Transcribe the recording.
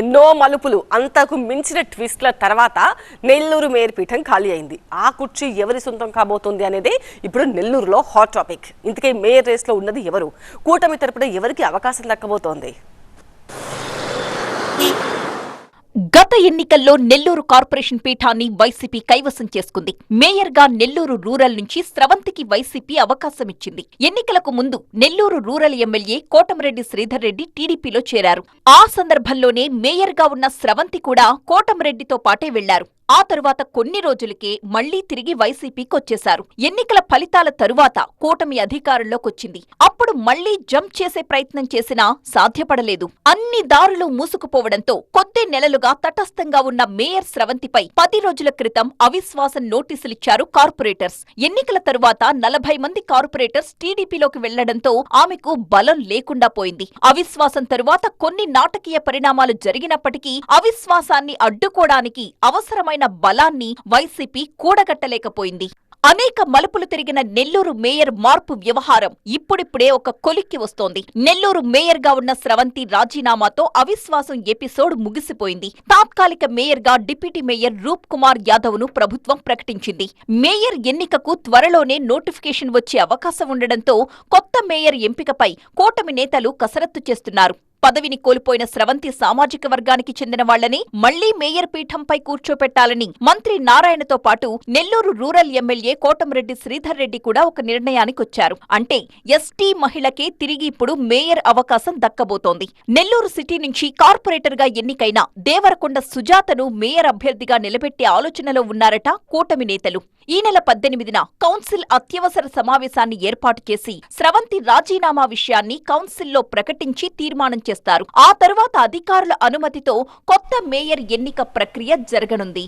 ఎన్నో మలుపులు అంతకు మించిన ట్విస్ట్ల తర్వాత నెల్లూరు మేయర్ పీఠం ఖాళీ అయింది. ఆ కుర్చీ ఎవరి సొంతం కాబోతుంది అనేది ఇప్పుడు నెల్లూరులో హాట్ టాపిక్ ఇంతకే మేయర్ రేస్లో ఉన్నది ఎవరు? కూటమి తరపున ఎవరికి అవకాశం దక్కబోతోంది? గత ఎన్నికల్లో నెల్లూరు కార్పొరేషన్ పీఠాన్ని వైసీపీ కైవసం చేసుకుంది. మేయర్గా నెల్లూరు రూరల్ నుంచి స్రవంతికి వైసీపీ అవకాశమిచ్చింది. ఎన్నికలకు ముందు నెల్లూరు రూరల్ ఎమ్మెల్యే కోటమిరెడ్డి శ్రీధర్ రెడ్డి టీడీపీలో చేరారు. ఆ సందర్భంలోనే మేయర్గా ఉన్న స్రవంతి కూడా కోటమిరెడ్డితో పాటే వెళ్ళారు. ఆ తరువాత కొన్ని రోజులకే మళ్ళీ తిరిగి వైసీపీకొచ్చేశారు. ఎన్నికల ఫలితాల తరువాత కూటమి అధికారంలోకొచ్చింది. అప్పుడు మళ్ళీ జంప్ చేసే ప్రయత్నం చేసినా సాధ్యపడలేదు. అన్ని దారులు మూసుకుపోవడంతో కొద్ది నెలలుగా తటస్థంగా ఉన్న మేయర్ స్రవంతిపై పది రోజుల క్రితం అవిశ్వాసం నోటీసులిచ్చారు కార్పొరేటర్స్. ఎన్నికల తరువాత నలభై మంది కార్పొరేటర్స్ టీడీపీలోకి వెళ్ళడంతో ఆమెకు బలం లేకుండా పోయింది. అవిశ్వాసం తరువాత కొన్ని నాటకీయ పరిణామాలు జరిగినప్పటికీ అవిశ్వాసాన్ని అడ్డుకోవడానికి అవసరమైన బలాన్ని వైసీపీ కూడగట్టలేకపోయింది. అనేక మలుపులు తిరిగిన నెల్లూరు మేయర్ మార్పు వ్యవహారం ఇప్పుడిప్పుడే ఒక కొలిక్కి వస్తోంది. నెల్లూరు మేయర్గా ఉన్న స్రవంతి రాజీనామాతో అవిశ్వాసం ఎపిసోడ్ ముగిసిపోయింది. తాత్కాలిక మేయర్గా డిప్యూటీ మేయర్ రూప్ కుమార్ యాదవ్ను ప్రభుత్వం ప్రకటించింది. మేయర్ ఎన్నికకు త్వరలోనే నోటిఫికేషన్ వచ్చే అవకాశం ఉండడంతో కొత్త మేయర్ ఎంపికపై కూటమి నేతలు కసరత్తు చేస్తున్నారు. పదవిని కోల్పోయిన స్రవంతి సామాజిక వర్గానికి చెందిన వాళ్ళని మళ్ళీ మేయర్ పీఠంపై కూర్చోపెట్టాలని మంత్రి నారాయణతో పాటు నెల్లూరు రూరల్ ఎమ్మెల్యే కోటంరెడ్డి శ్రీధర్ రెడ్డి కూడా ఒక నిర్ణయానికొచ్చారు. అంటే ఎస్టీ మహిళకే తిరిగి ఇప్పుడు మేయర్ అవకాశం దక్కబోతోంది. నెల్లూరు సిటీ నుంచి కార్పొరేటర్గా ఎన్నికైన దేవరకొండ సుజాతను మేయర్ అభ్యర్థిగా నిలబెట్టే ఆలోచనలో ఉన్నారట కూటమి నేతలు. ఈ నెల పద్దెనిమిదిన కౌన్సిల్ అత్యవసర సమావేశాన్ని ఏర్పాటు చేసి స్రవంతి రాజీనామా విషయాన్ని కౌన్సిల్లో ప్రకటించి తీర్మానం చేస్తారు. ఆ తర్వాత అధికారుల అనుమతితో కొత్త మేయర్ ఎన్నిక ప్రక్రియ జరగనుంది.